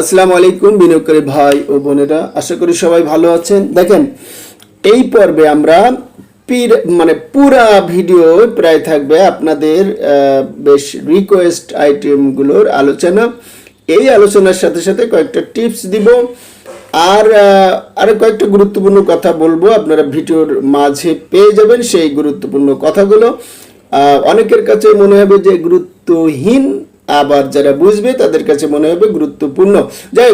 আসসালামু আলাইকুম বিনিয়োগকারী ভাই ও বোনেরা, আশা করি সবাই ভালো আছেন। দেখেন, এই পর্বে আমরা পির মানে পুরা ভিডিও প্রায় থাকবে আপনাদের বেশ রিকোয়েস্ট আইটেমগুলোর আলোচনা। এই আলোচনার সাথে সাথে কয়েকটা টিপস দিব। আর আরও কয়েকটা গুরুত্বপূর্ণ কথা বলব। আপনারা ভিডিওর মাঝে পেয়ে যাবেন সেই গুরুত্বপূর্ণ কথাগুলো। অনেকের কাছে মনে হবে যে গুরুত্বহীন আবার যারা বুঝবে তাদের কাছে মনে হবে গুরুত্বপূর্ণ। যাই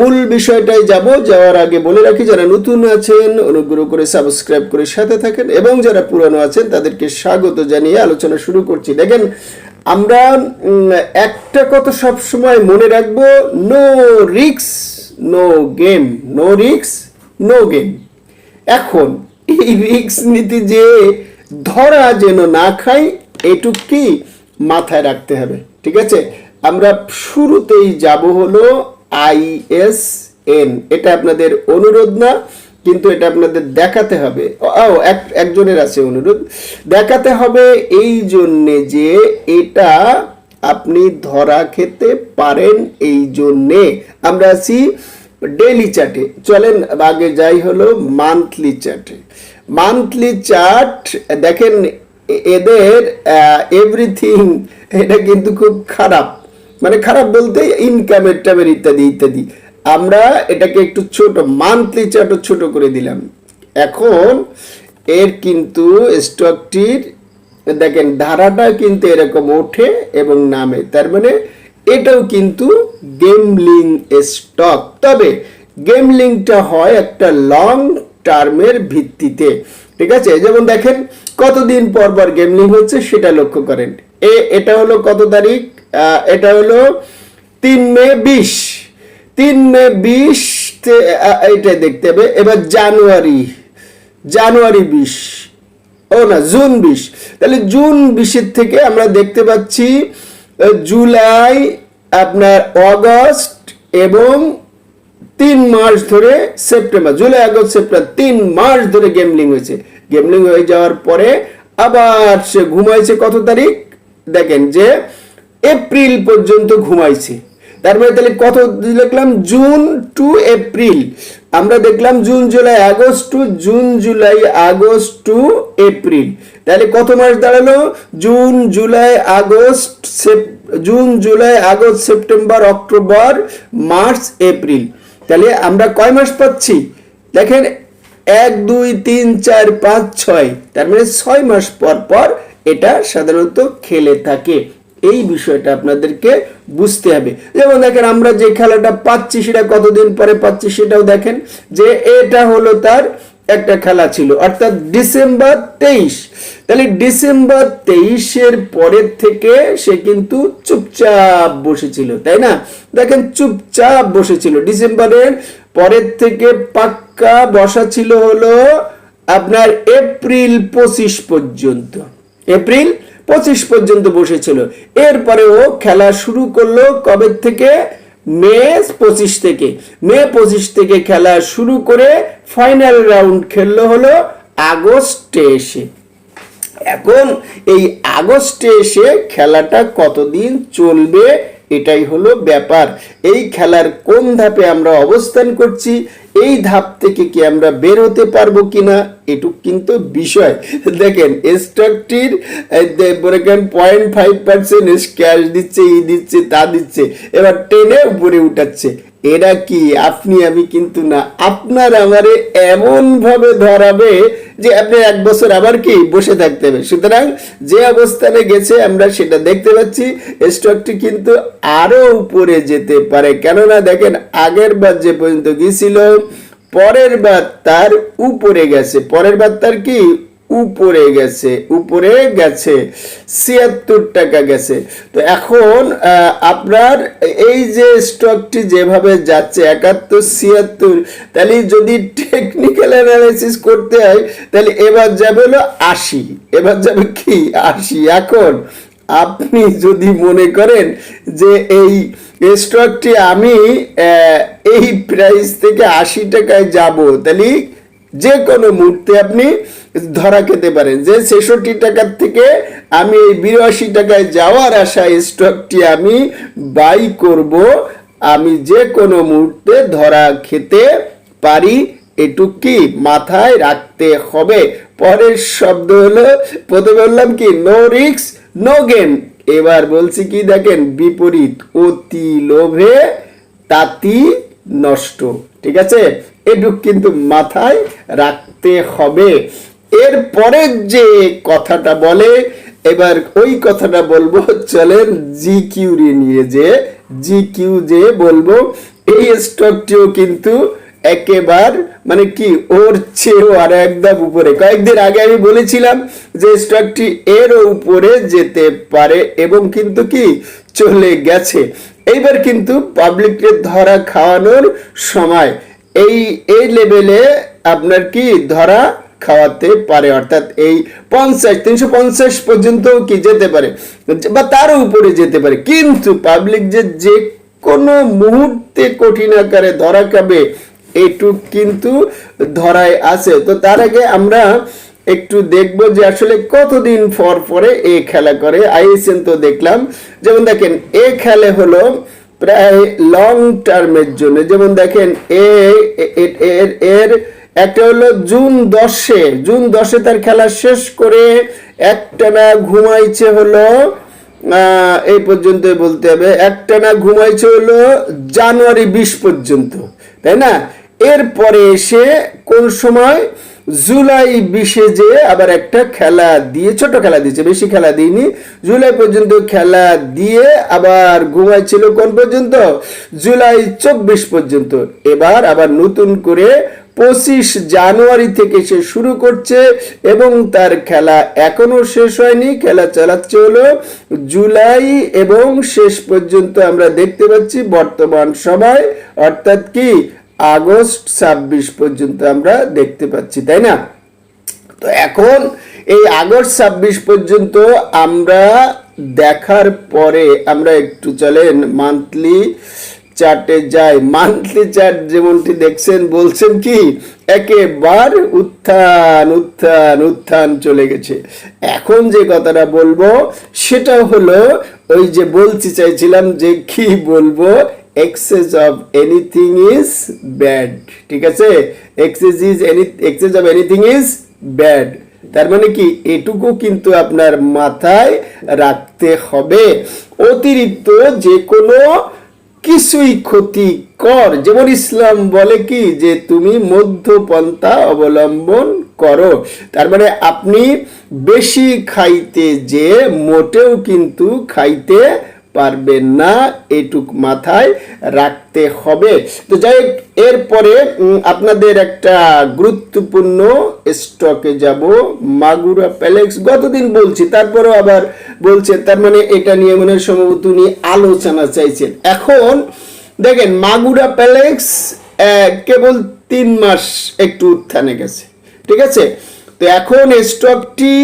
মূল বিষয়টাই যাব, যাওয়ার আগে বলে রাখি, যারা নতুন আছেন, অনুগ্রহ করে সাবস্ক্রাইব করে সাথে থাকেন, এবং যারা পুরানো আছেন, তাদেরকে স্বাগত জানিয়ে আলোচনা শুরু করছি। দেখেন, আমরা একটা কথা সবসময় মনে রাখব নো রিক্স নো গেম নো রিক্স নো গেম এখন, এই রিক্স নীতি যে ধরা যেন না খাই এটুক কি? মাথায় রাখতে হবে, ঠিক আছে? আমরা শুরুতেই যাব হলো আইএস এন। এটা আপনাদের অনুরোধ না, কিন্তু এটা আপনাদের দেখাতে হবে। ও, এক, একজনের আছে অনুরোধ। দেখাতে হবে এই জন্যে যে এটা আপনি ধরা খেতে পারেন এই জন্যে। আমরা আছি ডেইলি চার্টে। চলেন আগে যাই হলো মান্থলি চার্টে। মান্থলি চার্ট, দেখেন এদের এভরিথিং এটা কিন্তু খুব খারাপ। মানে খারাপ বলতে ইনকামের টামের ইত্যাদি ইত্যাদি। আমরা এটাকে একটু ছোট মান্থলি চার্টও ছোট করে দিলাম। এখন এর কিন্তু স্টকটির দেখেন, ধারাটা কিন্তু এরকম ওঠে এবং নামে। তার মানে এটাও কিন্তু গেমলিং স্টক তবে গেমলিংটা হয় একটা লং টার্মের ভিত্তিতে। ঠিক আছে? যেমন দেখেন, কতদিন পর পর গেমলিং হচ্ছে সেটা লক্ষ্য করেন। এ, এটা হলো কত তারিখ? এটা হলো তিন মে বিশ। তিন মে বিশ এটা দেখতে হবে। এবার জানুয়ারি। জানুয়ারি বিশ। ও না, জুন বিশ। তাহলে জুন বিশের থেকে আমরা দেখতে পাচ্ছি জুলাই, আপনার অগস্ট এবং তিন মাস ধরে সেপ্টেম্বর, জুলাই, আগস্ট, সেপ্টেম্বর, তিন মাস ধরে গেমলিং হয়েছে। গেমলিং হয়ে যাওয়ার পরে আবার সে ঘুমাইছে কত তারিখ? দেখেন যে এপ্রিল পর্যন্ত ঘুমাইছে। তার মানে তাহলে কত দেখলাম? June to April. আমরা দেখলাম June, July, August to June, July, August to April. তাহলে কত মাস দাঁড়াল? June, July, August, shape- June, July, August, September, October, March, April. তাহলে আমরা কয় মাস পাচ্ছি? দেখেন, এক, দুই, তিন, চার, পাঁচ, ছয়। তার মানে ছয় মাস পর পর এটা সাধারণত খেলে থাকে। এই বিষয়টা আপনাদেরকে বুঝতে হবে। যেমন দেখেন, আমরা যে খেলাটা পাচ্ছি সেটা কতদিন পরে পাচ্ছি সেটাও দেখেন। যে এটা হলো তার একটা খেলা ছিল, অর্থাৎ ডিসেম্বর তেইশ। তাহলে ডিসেম্বর তেইশের পরের থেকে সে কিন্তু চুপচাপ বসেছিল, তাই না? দেখেন চুপচাপ বসেছিল। ডিসেম্বরের পরের থেকে পাক্কা বসা ছিল হলো আপনার এপ্রিল পঁচিশ পর্যন্ত। এপ্রিল পঁচিশ পর্যন্ত বসেছিল। এরপরে ও খেলা শুরু করল কবে থেকে? মে পঁচিশ থেকে। মে পঁচিশ থেকে খেলা শুরু করে ফাইনাল রাউন্ড খেললো হলো আগস্টে এসে। এখন এই আগস্টে এসে খেলাটা কতদিন চলবে, এটাই হলো ব্যাপার। এই খেলার কোন ধাপে আমরা অবস্থান করছি এই ধাপ থেকে কি আমরা বের হতে পারব কিনা? এটুক কিন্তু বিষয়। দেখেন স্টকটির পয়েন্ট ফাইভ পার্সেন্ট ক্যাশ দিচ্ছে, ই দিচ্ছে, তা দিচ্ছে। এবার টেনে উপরে উঠাচ্ছে। এরা কি? আপনি, আমি কিন্তু না। আপনার আমারে এমন ভাবে ধরাবে যে আপনি এক বছর আবার কি বসে থাকতে হবে। সুতরাং যে অবস্থানে গেছে, আমরা সেটা দেখতে পাচ্ছি। স্টকটি কিন্তু আরও উপরে যেতে পারে। কেননা দেখেন, আগের বার যে পর্যন্ত গিয়েছিল, পরের বার তার উপরে গেছে। পরের বার তার কি? উপরে গেছে উপরে গেছে, ছিয়াত্তর টাকা গেছে। তো এখন আপনার এই যে স্টকটি যেভাবে যাচ্ছে, একাত্তর, ছিয়াত্তর, তাহলে যদি টেকনিক্যাল অ্যানালাইসিস করতে হয়, তাহলে এবার যাবে হলো আশি। এবার যাবে কি? আশি। এখন আপনি যদি মনে করেন যে এই স্টকটি আমি এই প্রাইস থেকে আশি টাকায় যাব, তাহলে যে কোনো মুহূর্তে আপনি ধরা খেতে পারেন যে ছেষট্টি টাকার থেকে আমি এই বিরাশি টাকায় যাওয়ার আশায় স্টকটি আমি বাই করব। আমি যে কোনো মুহূর্তে ধরা খেতে পারি। এটুক কি মাথায় রাখতে হবে। পরের শব্দ হলো, প্রথমে বললাম কি নো রিক্স নো গেম এবার বলছি কি, দেখেন, বিপরীত, অতি লোভে তাতি নষ্ট। ঠিক আছে? এটুক কিন্তু মাথায় রাখতে হবে। এরপরে যে কথাটা বলে, এবার ওই কথাটা বলব, চলেন জি কিউ নিয়ে যে জি কিউ যে বলব, এই স্টকটিও কিন্তু একেবার মানে কি ওর চেয়েও আর একদম উপরে। কয়েকদিন আগে আমি বলেছিলাম যে স্টকটি এর উপরে যেতে পারে এবং কিন্তু কি চলে গেছে। এইবার কিন্তু পাবলিককে ধরা খাওয়ানোর সময় এই এই লেভেলে আপনার কি ধরা খাওয়াতে পারে? অর্থাৎ এই পঞ্চাশ, তিনশো পঞ্চাশ পর্যন্ত কি যেতে পারে? বা তারও উপরে যেতে পারে। কিন্তু পাবলিক যে যে কোনো মুহূর্তে কঠিন আকারে ধরা খাবে এইটুক কিন্তু ধরায় আছে। তো তার আগে আমরা একটু দেখব যে আসলে কতদিন পর পরে এ খেলা করে। আইএসএন তো দেখলাম। যেমন দেখেন, এ খেলে হলো প্রায় লং টার্মের জন্য। যেমন দেখেন এর এর একটা হলো জুন দশে। জুন দশে তার খেলা শেষ করে একটানা ঘুমাইছে হলো এই পর্যন্ত বলতে হবে, একটানা ঘুমাইছে হলো জানুয়ারি বিশ পর্যন্ত। তাই না? এরপরে এসে কোন সময়? জুলাই বিশে যে আবার একটা খেলা দিয়ে, ছোট খেলা দিয়েছে, বেশি খেলা দিইনি। জুলাই পর্যন্ত খেলা দিয়ে আবার ঘুমাইছিল কোন পর্যন্ত? জুলাই চব্বিশ পর্যন্ত। এবার আবার নতুন করে পঁচিশ জানুয়ারি থেকে সে শুরু করছে এবং তার খেলা এখনও শেষ হয়নি। খেলা চালাচ্ছে হলো জুলাই এবং শেষ পর্যন্ত আমরা দেখতে পাচ্ছি বর্তমান সময়। অর্থাৎ কি? আগস্ট ছাব্বিশ পর্যন্ত আমরা দেখতে পাচ্ছি, তাই না? তো এখন এই আগস্ট ছাব্বিশ পর্যন্ত আমরা দেখার পরে আমরা একটু চলেন মান্থলি চার্টে যাই। মান্থলি চার্ট যেমনটি দেখছেন, বলছেন কি, একেবার উত্থান উত্থান উত্থান চলে গেছে। এখন যে কথাটা বলব, সেটা হলো ওই যে বলতে চাইছিলাম যে কি বলব excess of anything is bad ঠিক আছে? Excess is any excess of anything is bad তার মানে কি? এটুকু কিন্তু আপনার মাথায় রাখতে হবে। অতিরিক্ত যে কোনো কিছুই ক্ষতিকর। যেমন ইসলাম বলে কি? যে তুমি মধ্যপন্থা অবলম্বন করো। তার মানে আপনি বেশি খাইতে যে মোটেও কিন্তু খাইতে পারবেন না এটুক মাথায় রাখতে হবে। তো যাই হোক, এরপরে আপনাদের একটা গুরুত্বপূর্ণ স্টকে যাব মাগুরা প্যালেক্স গতদিন বলছি তারপরেও আবার বলছে তার মানে এটা নিয়ে মনে সম্ভবত উনি আলোচনা চাইছেন। এখন দেখেন মাগুরা প্যালেক্স কেবল তিন মাস একটু উত্থানে গেছে। ঠিক আছে? তো এখন স্টকটি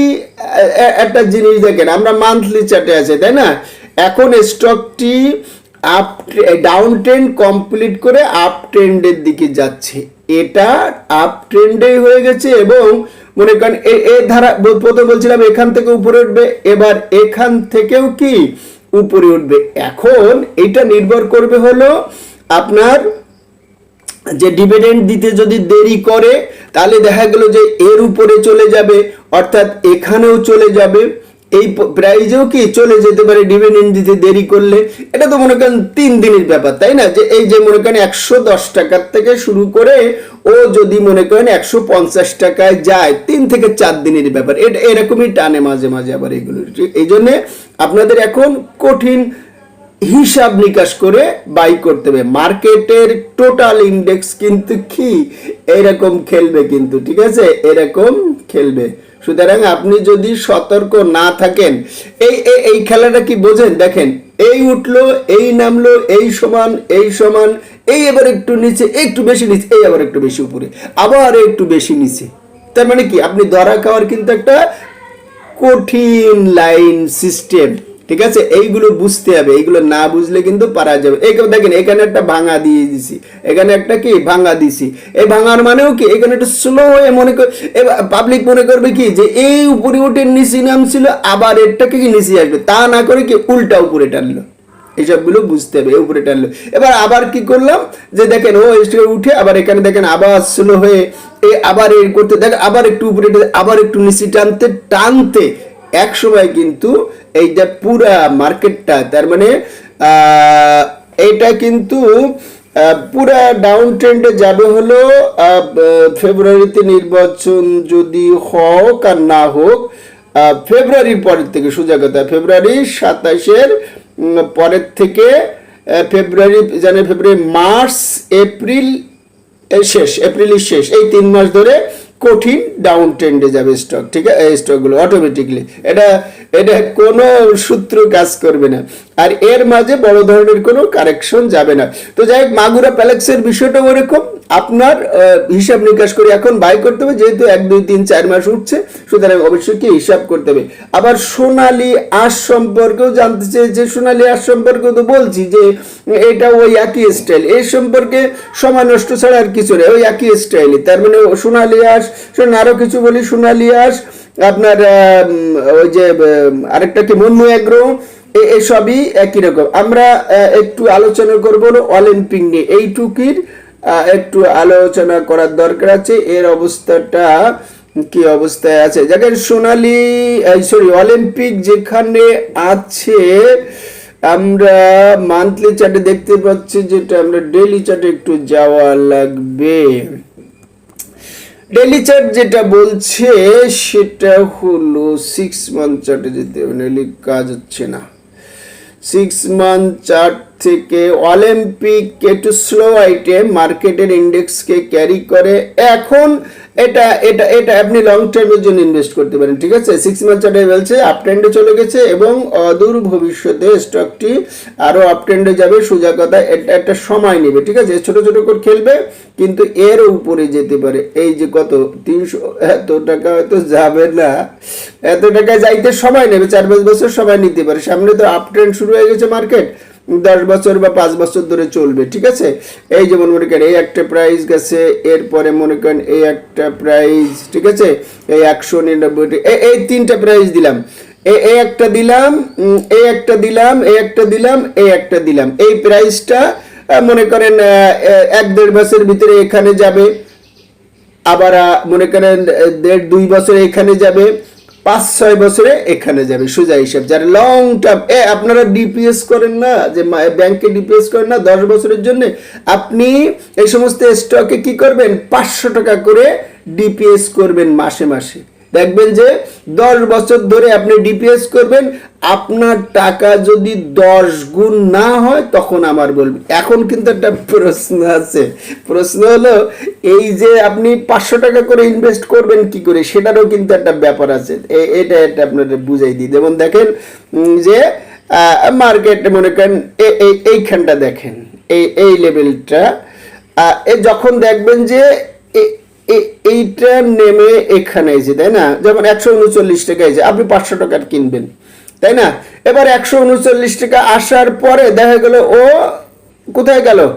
একটা জিনিস দেখেন আমরা মান্থলি চার্টে আছে তাই না? এখন স্টকটি আপ ডাউন ট্রেন্ড কমপ্লিট করে আপ ট্রেন্ডের দিকে যাচ্ছে। এটা আপ ট্রেন্ডেই হয়ে গেছে এবং মনে করেন এ- ধারা প্রথমে বলছিলাম এখান থেকে উপরে উঠবে, এবার এখান থেকেও কি উপরে উঠবে। এখন এটা নির্ভর করবে হলো আপনার যে ডিভিডেন্ড দিতে যদি দেরি করে, তাহলে দেখা গেল যে এর উপরে চলে যাবে, অর্থাৎ এখানেও চলে যাবে। এই প্রাইজেও কি চলে যেতে পারে ডিভিডেন্ড দিতে দেরি করলে? এটা তো মনে করেন তিন দিনের ব্যাপার, তাই না? যে এই যে মনে করেন একশো দশ টাকার থেকে শুরু করে ও যদি মনে করেন একশো পঞ্চাশ টাকায় যায়, তিন থেকে চার দিনের ব্যাপার। এটা এরকমই টানে মাঝে মাঝে আবার এগুলো। এই জন্যে আপনাদের এখন কঠিন হিসাব নিকাশ করে বাই করতে হবে। মার্কেটের টোটাল ইন্ডেক্স কিন্তু কি? এরকম খেলবে কিন্তু, ঠিক আছে? এরকম খেলবে। সুতরাং আপনি যদি সতর্ক না থাকেন, এই, এই- খেলাটা কি বোঝেন? দেখেন, এই উঠল, এই নামলো, এই সমান এই সমান, এই আবার একটু নিচে একটু বেশি নিচে, এই আবার একটু বেশি উপরে, আবার একটু বেশি নিচে। তার মানে কি? আপনি ধরা খাওয়ার কিন্তু একটা কঠিন লাইন সিস্টেম ঠিক আছে? এইগুলো বুঝতে হবে, এইগুলো না বুঝলে কিন্তু পারা যাবে। এই দেখেন, এখানে একটা ভাঙা দিয়ে দিছি। এখানে একটা কি? ভাঙা দিছি। এই ভাঙার মানেও কি? এখানে একটু স্লো হয়ে মনে কর পাবলিক মনে করবে কি? যে এই উপরে উঠে নিচে নামছিল, আবার এরটাকে কি নিচে আসবে? তা না করে কি উল্টা উপরে টানলো। এইসবগুলো বুঝতে হবে উপরে টানলো। এবার আবার কি করলাম? যে দেখেন, ও স্টকে উঠে আবার এখানে দেখেন, আবার স্লো হয়ে এ আবার এর করতে দেখেন আবার একটু উপরে আবার একটু নিচে টানতে টানতে এক সময় কিন্তু এইটা পুরা মার্কেটটা, তার মানে এটা কিন্তু পুরা ডাউন ট্রেন্ডে যাবে হলো ফেব্রুয়ারিতে নির্বাচন যদি হোক আর না হোক ফেব্রুয়ারির পরের থেকে, সোজা কথা, ফেব্রুয়ারি সাতাশের পরের থেকে ফেব্রুয়ারি, জানুয়ারি, ফেব্রুয়ারি, মার্চ এপ্রিল শেষ, এপ্রিলের শেষ, এই তিন মাস ধরে কঠিন ডাউন ট্রেন্ডে যাবে স্টক ঠিক আছে? এই স্টকগুলো অটোমেটিকলি এটা এটা কোনো সূত্র কাজ করবে না। আর এর মাঝে বড় ধরনের কোনো কারেকশন যাবে না। তো যাই হোক, মাগুরা প্যালেক্সের বিষয়টা ওরকম আপনার হিসাব নিকাশ করে এখন বাই করতে হবে, যেহেতু এক, দুই, তিন, চার মাস উঠছে, সুতরাং অবশ্যই কি হিসাব করতে হবে। আবার সোনালী আঁশ সম্পর্কেও জানতে চেয়েছে, সোনালী আঁশ সম্পর্কেও তো বলছি যে এটা ওই একই স্টাইল এই সম্পর্কে সময় নষ্ট ছাড়া আর কিছু নেই, ওই একই স্টাইলই তার মানে সোনালী আঁশ শোন আরও কিছু বলি, সোনালি আঁশ, আপনার ওই যে আরেকটা কি মন্নু এগ্রো, এ- এসবই একই রকম। আমরা একটু আলোচনা করব অলিম্পিক নিয়ে এইটুকির একটু আলোচনা করার দরকার আছে। এর অবস্থাটা কি অবস্থায় আছে? দেখেন সোনালি সরি অলিম্পিক যেখানে আছে, আমরা মান্থলি চার্টে দেখতে পাচ্ছি যেটা আমরা ডেইলি চার্টে একটু যাওয়া লাগবে। ডেলি চার্ট যেটা বলছে, সেটা হলো সিক্স মান্থ চার্টে যেতে কাজ হচ্ছে না। সিক্স মান্থ চার্ট থেকে অলিম্পিক একটু স্লো আইটেম মার্কেটের ইন্ডেক্সকে ক্যারি করে। এখন এটা এটা এটা আপনি লং টার্মের জন্য ইনভেস্ট করতে পারেন, ঠিক আছে? সিক্স মান্থ চার্টে বলছে আপ ট্রেন্ডে চলে গেছে এবং অদূর ভবিষ্যতে স্টকটি আরও আপ ট্রেন্ডে যাবে। সোজা কথা, এটা একটা সময় নেবে, ঠিক আছে? ছোট ছোট করে খেলবে, কিন্তু এর উপরে যেতে পারে। এই যে কত? তিনশো, এত টাকা হয়তো যাবে না। এত টাকা যাইতে সময় নেবে, চার পাঁচ বছর সময় নিতে পারে। সামনে তো আপ ট্রেন্ড শুরু হয়ে গেছে মার্কেট দশ বছর বা পাঁচ বছর ধরে চলবে, ঠিক আছে? এই যেমন মনে করেন, এই একটা প্রাইস গেছে, এরপরে মনে করেন এই একটা প্রাইস ঠিক আছে? এই একশো নিরানব্বইটি এই তিনটা প্রাইস দিলাম। এই একটা দিলাম এই একটা দিলাম, এই একটা দিলাম, এই একটা দিলাম। এই প্রাইসটা মনে করেন এক দেড় বছরের ভিতরে এখানে যাবে। আবার মনে করেন দেড় দুই বছর এখানে যাবে। পাঁচ ছয় বছরে এখানে যাবে। সোজা হিসাব, যারা লং টার্ম এ আপনারা ডিপিএস করেন না, যে ব্যাংকে ডিপিএস করেন না, দশ বছরের জন্য। আপনি এই সমস্ত স্টকে কি করবেন? পাঁচশো টাকা করে ডিপিএস করবেন মাসে মাসে। দেখবেন যে দশ বছর ধরে আপনি ডিপিএস করবেন, আপনার টাকা যদি দশ গুণ না হয়, তখন আমার বলবেন এখন কিন্তু একটা প্রশ্ন আছে। প্রশ্ন হলো, এই যে আপনি পাঁচশো টাকা করে ইনভেস্ট করবেন কি করে, সেটারও কিন্তু একটা ব্যাপার আছে। এটা এটা আপনাদের বুঝাই দিই। যেমন দেখেন যে মার্কেট মনে করেন এইখানটা দেখেন। এই এই লেভেলটা যখন দেখবেন যে এ- এ- এইটা নেমে এখানে এসে তাই না? যখন একশো উনচল্লিশ টাকা এসে আপনি পাঁচশো টাকার কিনবেন, তাই না? এবার একশো উনচল্লিশ টাকা আসার পরে দেখা গেল, ও কোথায় গেল?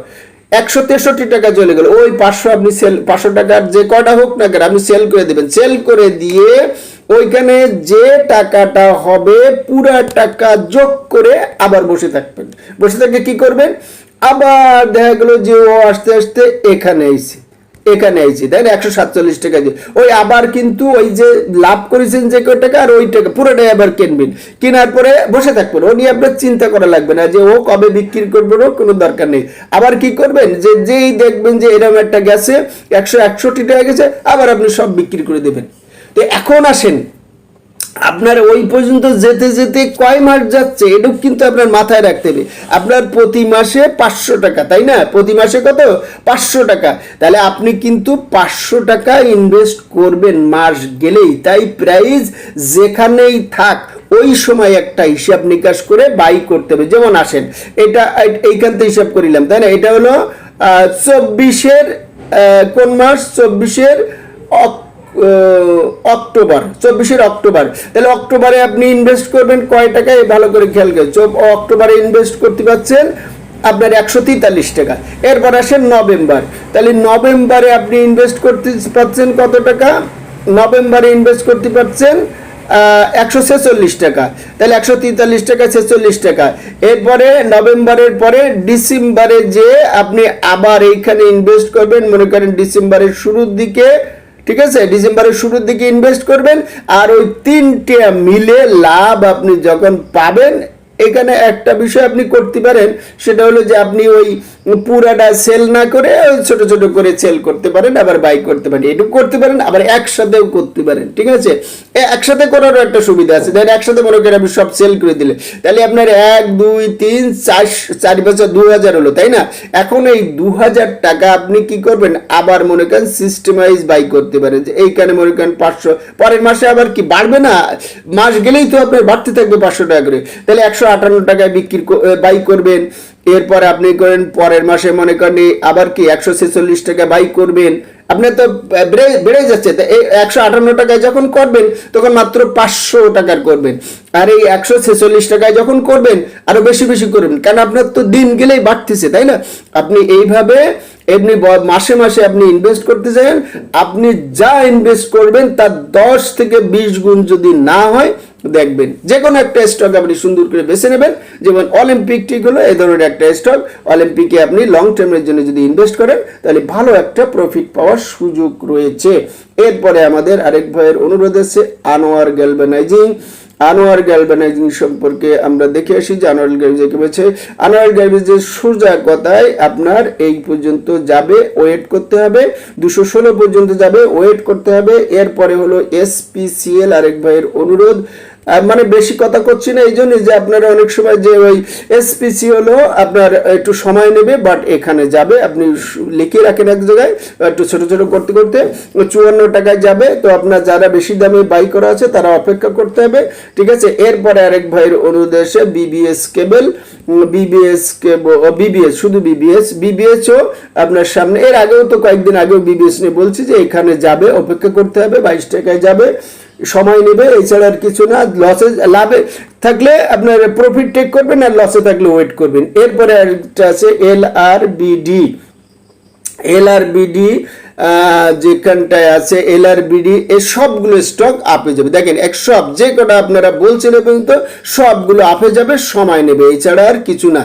একশো তেষট্টি টাকা চলে গেল। ওই পাঁচশো আপনি সেল পাঁচশো টাকার যে কটা হোক না কেন, আপনি সেল করে দেবেন। সেল করে দিয়ে ওইখানে যে টাকাটা হবে, পুরা টাকা যোগ করে আবার বসে থাকবেন। বসে থেকে কি করবেন? আবার দেখা গেল যে ও আস্তে আস্তে এখানে এসে এখানে আইছি তাই না? একশো সাতচল্লিশ টাকা দিয়ে। ওই আবার কিন্তু ওই যে লাভ করেছেন যে কয় টাকা, আর ওই টাকা পুরোটাই আবার কিনবেন। কেনার পরে বসে থাকবেন। ও নিয়ে আপনার চিন্তা করা লাগবে না যে ও কবে বিক্রি করবেন ও কোনো দরকার নেই। আবার কি করবেন? যে যেই দেখবেন যে এরকম একটা গেছে, একশো একষট্টি টাকা গেছে, আবার আপনি সব বিক্রি করে দেবেন। তো এখন আসেন। আপনার ওই পর্যন্ত যেতে যেতে কয় মাস যাচ্ছে, এটুকু কিন্তু আপনার মাথায় রাখতে হবে। আপনার প্রতি মাসে পাঁচশো টাকা, তাই না? প্রতি মাসে কত? পাঁচশো টাকা। তাহলে আপনি কিন্তু পাঁচশো টাকা ইনভেস্ট করবেন মাস গেলেই। তাই প্রাইস যেখানেই থাক, ওই সময় একটা হিসাব নিকাশ করে বাই করতে হবে। যেমন আসেন, এটা, এইখান থেকে হিসাব করিলাম, তাই না? এটা হলো চব্বিশের কোন মাস? চব্বিশের অক্টোবর, চব্বিশের অক্টোবর। তাহলে অক্টোবরে আপনি ইনভেস্ট করবেন কয় টাকায়? ভালো করে খেয়াল করে। অক্টোবরে ইনভেস্ট করতে পারছেন আপনার একশো তেতাল্লিশ টাকা। এরপর আসেন নভেম্বর। তাহলে নভেম্বরে আপনি ইনভেস্ট করতে পারছেন কত টাকা? নভেম্বরে ইনভেস্ট করতে পারছেন একশো ছেচল্লিশ টাকা। তাহলে একশো তেতাল্লিশ টাকা, ছেচল্লিশ টাকা। এরপরে নভেম্বরের পরে ডিসেম্বরে যে আপনি আবার এইখানে ইনভেস্ট করবেন, মনে করেন ডিসেম্বরের শুরুর দিকে ঠিক আছে? ডিসেম্বরের শুরুর দিকে ইনভেস্ট করবেন আর ওই তিনটে মিলে লাভ আপনি যখন পাবেন এখানে একটা বিষয় আপনি করতে পারেন, সেটা হলো যে আপনি ওই পুরাটা সেল না করে ছোট ছোট করে সেল করতে পারেন, আবার বাই করতে পারেন। এটুকু করতে পারেন, আবার একসাথেও করতে পারেন, ঠিক আছে? একসাথে করারও একটা সুবিধা আছে। দেখেন একসাথে মনে করেন আপনি সব সেল করে দিলে তাহলে আপনার এক, দুই, তিন, চার চার বছর দু হাজার হলো, তাই না? এখন এই দু হাজার টাকা আপনি কি করবেন? আবার মনে করেন সিস্টেমাইজ বাই করতে পারেন, যে এইখানে মনে করেন পাঁচশো, পরের মাসে আবার কি বাড়বে না? মাস গেলেই তো আপনার বাড়তে থাকবে পাঁচশো টাকা করে। তাহলে একশো আটান্ন টাকায় বিক্রি বাই করবেন। এরপরে আপনি করেন, পরের মাসে মনে করেন আবার কি একশো ছেচল্লিশ টাকা বাই করবেন। আপনি তো বেড়ে বেড়ে যাচ্ছে। একশো আটান্ন টাকায় যখন করবেন, তখন মাত্র পাঁচশো টাকার করবেন। আর এই একশো ছেচল্লিশ টাকায় যখন করবেন, আরও বেশি বেশি করবেন, কারণ আপনার তো দিন গেলেই বাড়তেছে, তাই না? আপনি এইভাবে এমনি মাসে মাসে আপনি ইনভেস্ট করতে চান আপনি যা ইনভেস্ট করবেন তার দশ থেকে বিশ গুণ যদি না হয়, দেখবেন। যে কোনো একটা স্টক আপনি সুন্দর করে বেছে নেবেন, যেমন অলিম্পিক ঠিক হলো, এই ধরনের একটা স্টক অলিম্পিকে আপনি লং টার্মের জন্য যদি ইনভেস্ট করেন, তাহলে ভালো একটা প্রফিট পাওয়ার সুযোগ রয়েছে। এরপরে আমাদের আরেক ভাইয়ের অনুরোধ আছে, আনোয়ার গ্যালভানাইজিং আনোয়ার গ্যালভানাইজিং সম্পর্কে আমরা দেখে আসি যে আনোয়ার গ্যালভাইজিং বলছে আনোয়ার গ্যালভাইজিং সোজা কথায় আপনার এই পর্যন্ত যাবে, ওয়েট করতে হবে। দুশো ষোলো পর্যন্ত যাবে, ওয়েট করতে হবে। এরপরে হলো এসপিসিএল আরেক ভাইয়ের অনুরোধ। মানে বেশি কথা করছি না এই জন্য যে আপনারা অনেক সময় যে ওই এসপিসি হলো, আপনার একটু সময় নেবে বাট এখানে যাবে, আপনি লিখে রাখেন এক জায়গায়, একটু ছোট ছোট করতে করতে, চুয়ান্ন টাকায় যাবে, তো আপনার যারা বেশি দামে বাই করা আছে, তারা অপেক্ষা করতে হবে, ঠিক আছে? এরপরে আরেক ভাইয়ের এসে বিবিএস কেবল বিবিএস বিবিএস শুধু বিবিএস বিবিএসও আপনার সামনে, এর আগেও তো কয়েকদিন আগেও বিবিএস নিয়ে বলছি যে এখানে যাবে, অপেক্ষা করতে হবে, বাইশ টাকায় যাবে সময় নেবে, এছাড়া আর কিছু না লসে লাভে থাকলে আপনার প্রফিট টেক করবেন আর লসে থাকলে ওয়েট করবেন। এরপরে একটা আছে এল আর বিডি এল আর বিডি যেখানটায় আছে, এল আর বিডি এই সবগুলো স্টক আপে যাবে। দেখেন, এক সব, যে কটা আপনারা বলছেন পর্যন্ত, সবগুলো আপে যাবে, সময় নেবে। এছাড়া আর কিছু না।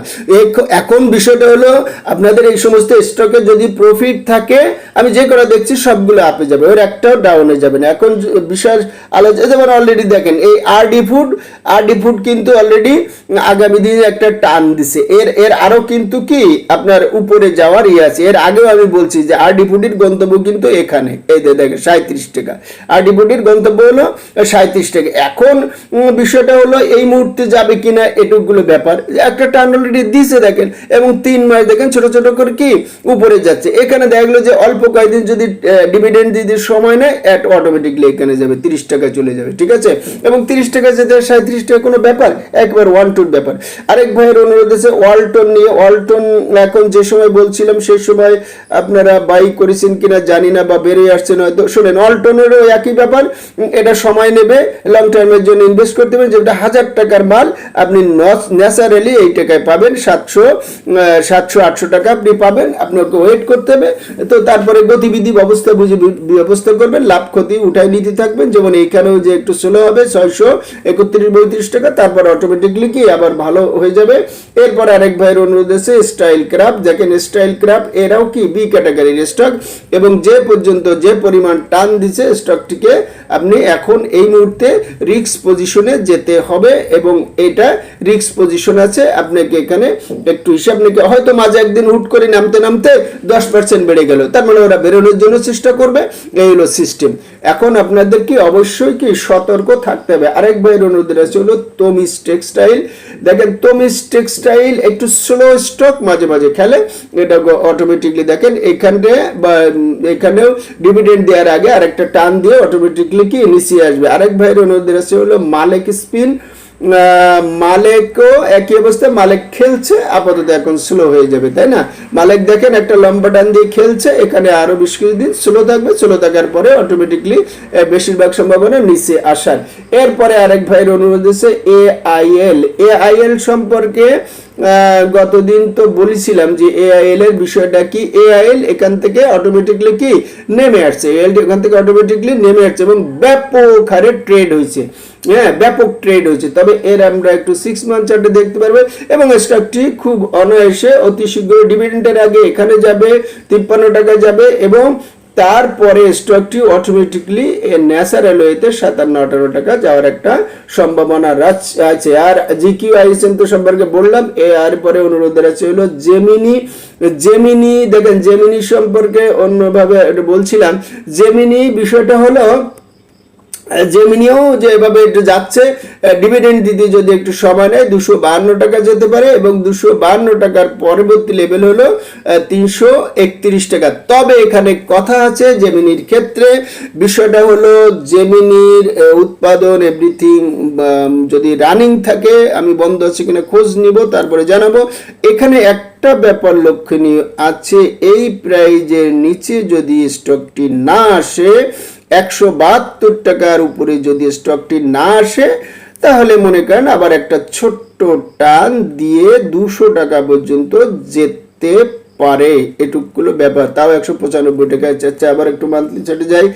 এখন বিষয়টা হলো, আপনাদের এই সমস্ত স্টকে যদি প্রফিট থাকে, আমি যে কটা দেখছি, সবগুলো আপে যাবে। ওর একটাও ডাউনে যাবে না। এখন যে বিশেষ আলোচনা যেমন অলরেডি দেখেন, এই আরডি ফুড আরডি ফুড কিন্তু অলরেডি আগামী দিনে একটা টান দিছে। এর এর আরও কিন্তু কি, আপনার উপরে যাওয়ার ইয়ে আছে। এর আগেও আমি বলছি যে আরডি ফুডির গন্তব্য কিন্তু এখানে। এই যে দেখেন সাঁত্রিশ টাকা। আরডি ফুডির গন্তব্য হলো সাঁত্রিশ টাকা। এখন বিষয়টা হলো এই মুহূর্তে যাবে কিনা এটুকগুলো ব্যাপার। একটা অলরেডি দিছে দেখেন, এবং তিন মাস দেখেন ছোট ছোট করে কি উপরে যাচ্ছে। এখানে দেখা গেলো যে অল্প কয়েকদিন যদি ডিভিডেন্ড দিতে সময় নেয় অটোমেটিকলি এখানে যাবে, তিরিশ টাকা চলে যাবে, ঠিক আছে? এবং তিরিশ টাকা যেতে সাঁত্রিশ টাকা, কোনো ব্যাপার? একবার ওয়ান টুর ব্যাপার। আরেক ভাইয়ের অনুরোধ আছে ওয়ালটন নিয়ে। ওয়ালটন এখন যে সময় বলছিলাম সেই সময় আপনারা বাই করেছেন কিনা জানি না বা বেরিয়ে আসছেন হয়তো শোনেন ওয়ালটনেরও একই ব্যাপার, এটা সময় নেবে লং টার্মের জন্য ইনভেস্ট করতে হবে, যেটা হাজার টাকার মাল আপনি ন্যাচারালি এই টাকায় পাবেন, সাতশো সাতশো, আটশো টাকা আপনি পাবেন আপনাকে ওয়েট করতে হবে, তো তারপরে গতিবিধি ব্যবস্থা বুঝে ব্যবস্থা করবেন, লাভ ক্ষতি উঠাই নিতে থাকবেন, যেমন এইখানেও যে একটু স্লো হবে, ছয়শো একত্রিশ বত্রিশ টাকা, তারপর অটোমেটিকলি কি আবার ভালো হয়ে যাবে। এরপর আরেক ভাইয়ের অনুরোধ আছে স্টাইল ক্রাফট দেখেন স্টাইল ক্রাফট এরাও কি বি ক্যাটাগরির স্টক এবং যে পর্যন্ত যে পরিমাণ টান দিছে স্টকটিকে আপনি এখন এই মুহূর্তে রিক্স পজিশনে যেতে হবে এবং এটা রিক্স পজিশন আছে। আপনাকে এখানে একটু হিসাব নিকে হয়তো মাঝে একদিন হুট করে নামতে নামতে দশ পার্সেন্ট বেড়ে গেল। তার মানে ওরা বেরোনোর জন্য চেষ্টা করবে। এই হলো সিস্টেম এখন আপনাদের কি অবশ্যই কি সতর্ক থাকতে হবে? আরেক ভাইয়ের অনুরোধ আছে হলো তমিস টেক্সটাইল দেখেন তমিস টেক্সটাইল একটু স্লো স্টক মাঝে মাঝে খেলে। এটা অটোমেটিকলি দেখেন এখানে বা এখানেও ডিভিডেন্ড দেওয়ার আগে আরেকটা টান দিয়ে অটোমেটিকলি কি নিচে আসবে। আরেক ভাইয়ের অনুরোধ আছে হলো মালেক স্পিন মালেকও একই অবস্থায় মালেক খেলছে, আপাতত এখন স্লো হয়ে যাবে, তাই না? মালেক দেখেন একটা লম্বা টান দিয়ে খেলছে, এখানে আরও বেশ কিছুদিন স্লো থাকবে স্লো থাকার পরে অটোমেটিকলি বেশিরভাগ সম্ভাবনা নিচে আসার। এরপরে আরেক ভাইয়ের অনুরোধ হচ্ছে A I L A I L সম্পর্কে গতদিন তো বলেছিলাম যে এআইএল এর বিষয়টা কি? এআইএল এখান থেকে অটোমেটিকলি কি? নেমে আসছে। এআইএল এখান থেকে অটোমেটিকলি নেমে আসছে এবং ব্যাপক হারে ট্রেড হয়েছে। হ্যাঁ ব্যাপক ট্রেড হয়েছে। তবে এর আমরা একটু সিক্স মান্থ চার্টে দেখতে পারবে এবং স্টকটি খুব অনায়াসে অতি শীঘ্র ডিভিডেন্টের আগে এখানে যাবে, তিপ্পান্ন টাকা যাবে এবং তারপরে স্টকটি অটোমেটিকলি ন্যাচারাল ওয়েতে সাতান্ন আঠারো টাকা যাওয়ার একটা সম্ভাবনা আছে। আর জি কিউ আইসেন তো সম্পর্কে বললাম। এ আর পরে অনুরোধ আছে হলো জেমিনি জেমিনি দেখেন জেমিনি সম্পর্কে অন্যভাবে বলছিলাম। জেমিনি বিষয়টা হলো জেমিনিও যে এভাবে একটু যাচ্ছে ডিভিডেন্ড দিতে যদি একটু সময় নেয়, দুশো বাহান্ন টাকা যেতে পারে এবং দুশো বাহান্ন টাকার পরবর্তী লেভেল হলো তিনশো একত্রিশ টাকা। তবে এখানে কথা আছে জেমিনির ক্ষেত্রে, বিষয়টা হলো জেমিনির উৎপাদন এভরিথিং যদি রানিং থাকে, আমি বন্ধ আছে কিনা খোঁজ নিব, তারপরে জানাব। এখানে একটা ব্যাপার লক্ষণীয় আছে, এই প্রাইজের নিচে যদি স্টকটি না আসে একশো বাহাত্তর টাকার উপরে যদি স্টকটি না আসে তাহলে মনে করেন আবার একটা ছোট্ট টান দিয়ে দুশো টাকা পর্যন্ত যেতে পারে। এটুকুলো ব্যাপার। তাও একশো পঁচানব্বই টাকা চাচ্ছে। আবার একটু মান্থলি চার্টে যাই।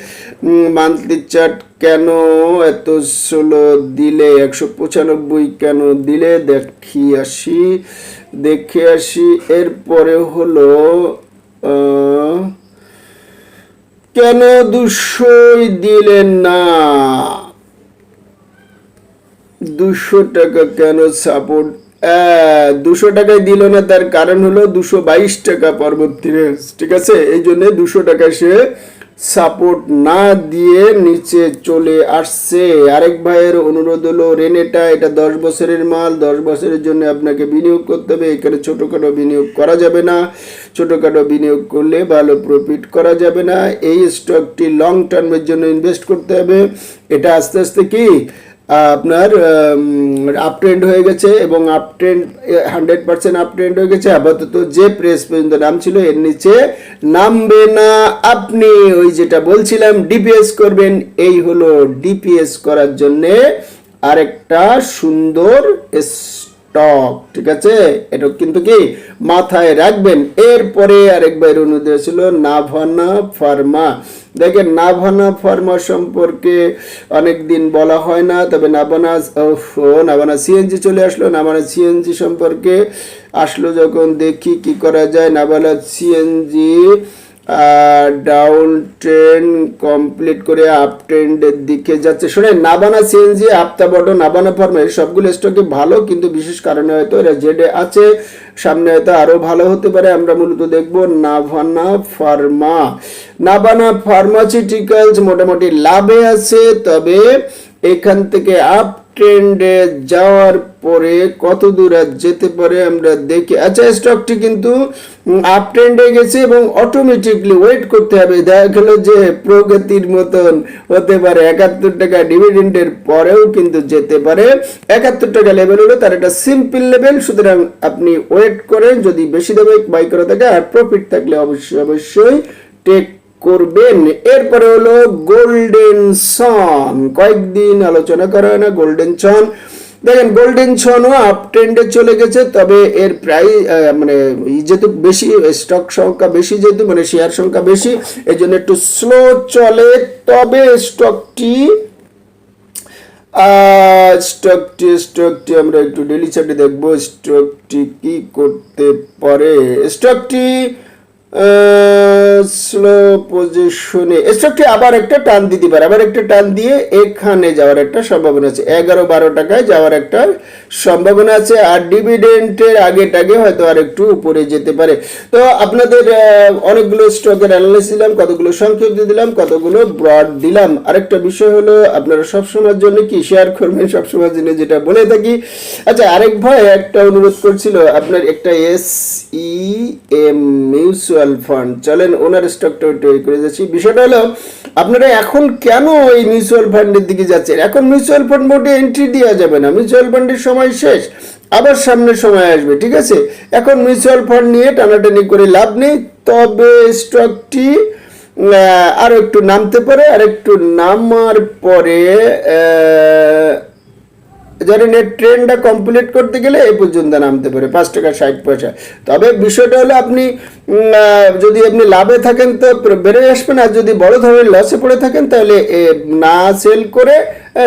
মান্থলি চার্ট কেন এত ষোলো দিলে? একশো পঁচানব্বই কেন দিলে? দেখি আসি দেখে আসি। এরপরে হলো আহ, কেন দুশোই দিলেন না? দুশো টাকা কেন সাপোর্ট দুশো টাকায় দিল না, তার কারণ হলো দুশো বাইশ টাকা পরবর্তী ঠিক আছে? এই জন্য দুশো টাকা সে সাপোর্ট না দিয়ে নিচে চলে আসছে। আরেক ভাইয়ের অনুরোধ হলো, রেনেটা, এটা দশ বছরের মাল, দশ বছরের জন্য আপনাকে বিনিয়োগ করতে হবে। এখানে ছোটোখাটো বিনিয়োগ করা যাবে না। ছোটোখাটো বিনিয়োগ করলে ভালো প্রফিট করা যাবে না। এই স্টকটি লং টার্মের জন্য ইনভেস্ট করতে হবে। এটা আস্তে আস্তে কি? আপনার আপ ট্রেন্ড হয়ে গেছে এবং up trend hundred percent up trend হয়ে গেছে। আপাতত যে প্রেস পর্যন্ত নাম ছিল এর নিচে নামবে না আপনি। ওই যেটা বলছিলাম ডিপিএস করবেন, এই হলো ডিপিএস করার জন্যে আরেকটা সুন্দর স্টক ঠিক আছে? এটা কিন্তু কি? মাথায় রাখবেন। এরপরে আরেকবার অনুরোধ ছিল নাভানা ফার্মা। দেখেন, নাভানা ফার্মা সম্পর্কে অনেক দিন বলা হয় না, তবে নাভানা ও নাভানা সিএনজি চলে আসলো। নাভানা সিএনজি সম্পর্কে আসলো যখন দেখি কি করা যায়। Navana CNG down trend complete করে আপ ট্রেন্ডের দিকে যাচ্ছে। শোনেন, নাবানা সিএনজি আপতা বড় নাবানা ফার্মের সবগুলো স্টকে ভালো, কিন্তু বিশেষ কারণে হয়তো এরা জেডে আছে। সামনে হয়তো আরও ভালো হতে পারে, আমরা মূলত দেখব নাভানা ফার্মা নাবানা ফার্মাসিউটিক্যালস মোটামুটি লাভে আছে, তবে এখান থেকে আপ ট্রেন্ডে যাওয়ার পরে কত দূর আর যেতে পারে আমরা দেখি। আচ্ছা স্টকটি কিন্তু আপ ট্রেন্ডে গেছে এবং অটোমেটিকলি ওয়েট করতে হবে। দেখা গেল যে প্রগতির মতন হতে পারে। একাত্তর টাকা ডিভিডেন্ডের পরেও কিন্তু যেতে পারে। একাত্তর টাকা লেভেল হলো তার একটা সিম্পল লেভেল সুতরাং আপনি ওয়েট করেন। যদি বেশি দামে বাই করা থাকে আর প্রফিট থাকলে অবশ্যই অবশ্যই টেক করবেন। এরপরে হলো গোল্ডেন সন কয়েকদিন আলোচনা করা হয় না গোল্ডেন সন দেখেন গোল্ডেন সনও আপ ট্রেন্ডে চলে গেছে, তবে এর প্রায় মানে যেহেতু বেশি স্টক সংখ্যা বেশি যেহেতু মানে শেয়ার সংখ্যা বেশি এই জন্য একটু স্লো চলে, তবে স্টকটি স্টকটি স্টকটি আমরা একটু ডেলি চার্টে দেখব স্টকটি কি করতে পারে? স্টকটি স্লো পজিশনে স্টকটি আবার একটা টান দিতে পারে। আবার একটা টান দিয়ে এখানে যাওয়ার একটা সম্ভাবনা আছে। এগারো বারো টাকায় যাওয়ার একটা সম্ভাবনা আছে, আর ডিভিডেন্টের আগে টাগে হয়তো আর একটু উপরে যেতে পারে। তো আপনাদের অনেকগুলো স্টকের অ্যানালাইসিস দিলাম, কতগুলো সংক্ষেপ দিলাম, কতগুলো ব্রড দিলাম। আরেকটা বিষয় হলো, আপনারা সবসময়ের জন্য কি শেয়ার করবেন? সবসময়ের জন্য যেটা বলে থাকি। আচ্ছা আরেক ভাই একটা অনুরোধ করছিল, আপনার একটা S E M mutual fund চলেন, ওনার স্টকটা তৈরি করে যাচ্ছি। বিষয়টা হলো, আপনারা এখন কেন এই মিউচুয়াল ফান্ডের দিকে যাচ্ছেন? এখন মিউচুয়াল ফান্ড মোটে এন্ট্রি দেওয়া যাবে না। মিউচুয়াল ফান্ডের সময় শেষ, আবার সামনে সময় আসবে, ঠিক আছে? এখন মিউচুয়াল ফান্ড নিয়ে টানাটানি করে লাভ নেই, তবে স্টকটি আরও একটু নামতে পারে, আর একটু নামার পরে ধরেন এর ট্রেনটা কমপ্লিট করতে গেলে এই পর্যন্ত নামতে পারে, পাঁচ টাকা ষাট পয়সা। তবে বিষয়টা হলো আপনি যদি আপনি লাভে থাকেন তো বেড়ে আসবেন, আর যদি বড় ধরনের লসে পড়ে থাকেন, তাহলে না সেল করে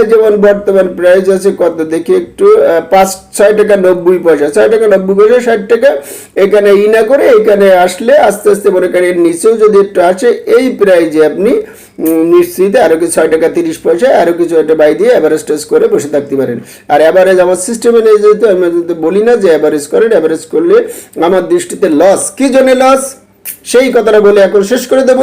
যেমন বর্তমান প্রাইস আছে কত? দেখি একটু পাঁচ, ছয় টাকা নব্বই পয়সা। ছয় টাকা নব্বই পয়সা, ষাট টাকা। এখানে ই না করে এখানে আসলে আস্তে আস্তে মনে করেন এর নিচেও যদি একটু আসে, এই প্রাইজে আপনি নিশ্চিত আরও কিছু ছয় টাকা তিরিশ পয়সা আরও কিছু একটা বাই দিয়ে অ্যাভারেজ টেস্ট করে বসে থাকতে পারেন। আর অ্যাভারেজ আমার সিস্টেমে নেই যেহেতু, আমি বলি না যে অ্যাভারেজ করেন অ্যাভারেজ করলে আমার দৃষ্টিতে লস কী জন্য লস সেই কথাটা বলে এখন শেষ করে দেব।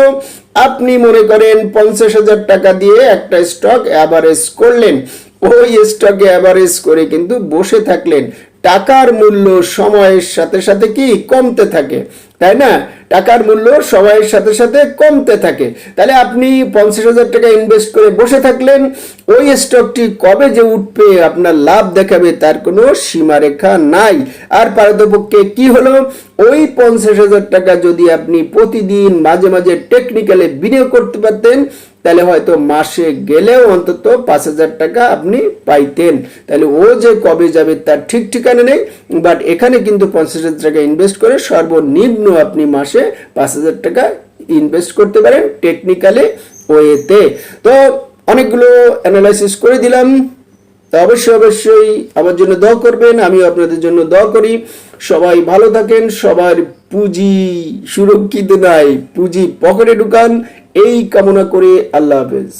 আপনি মনে করেন পঞ্চাশ হাজার টাকা দিয়ে একটা স্টক অ্যাভারেজ করলেন। ওই স্টকে অ্যাভারেজ করে কিন্তু বসে থাকলেন। টাকার মূল্য সময়ের সাথে সাথে কি কমতে থাকে? তাই না? টাকার মূল্য সময়ের সাথে সাথে কমতে থাকে। তাহলে আপনি পঞ্চাশ হাজার টাকা ইনভেস্ট করে বসে থাকলেন, ওই স্টকটি কবে যে উঠবে আপনার লাভ দেখাবে তার কোনো সীমারেখা নাই। আর পারতপক্ষে কি হলো? ওই পঞ্চাশ হাজার টাকা যদি আপনি প্রতিদিন মাঝে মাঝে টেকনিক্যালে বিনিয়োগ করতে পারতেন, তাহলে হয়তো মাসে গেলেও অন্তত পাঁচ হাজার টাকা আপনি পাইতেন। তাহলে ও যে কবে যাবে তার ঠিক ঠিকানা নেই বাট এখানে কিন্তু পঞ্চাশ হাজার টাকা ইনভেস্ট করে সর্বনিম্ন আপনি মাসে পাঁচ হাজার টাকা ইনভেস্ট করতে পারেন টেকনিক্যালে ওয়েতে। তো অনেকগুলো অ্যানালাইসিস করে দিলাম। তো অবশ্যই অবশ্যই আমার জন্য দোয়া করবেন আমি আপনাদের জন্য দোয়া করি। সবাই ভালো থাকেন, সবার পুঁজি সুরক্ষিত নাই, পুঁজি পকেটে ঢুকান, এই কামনা করে আল্লাহ হাফেজ।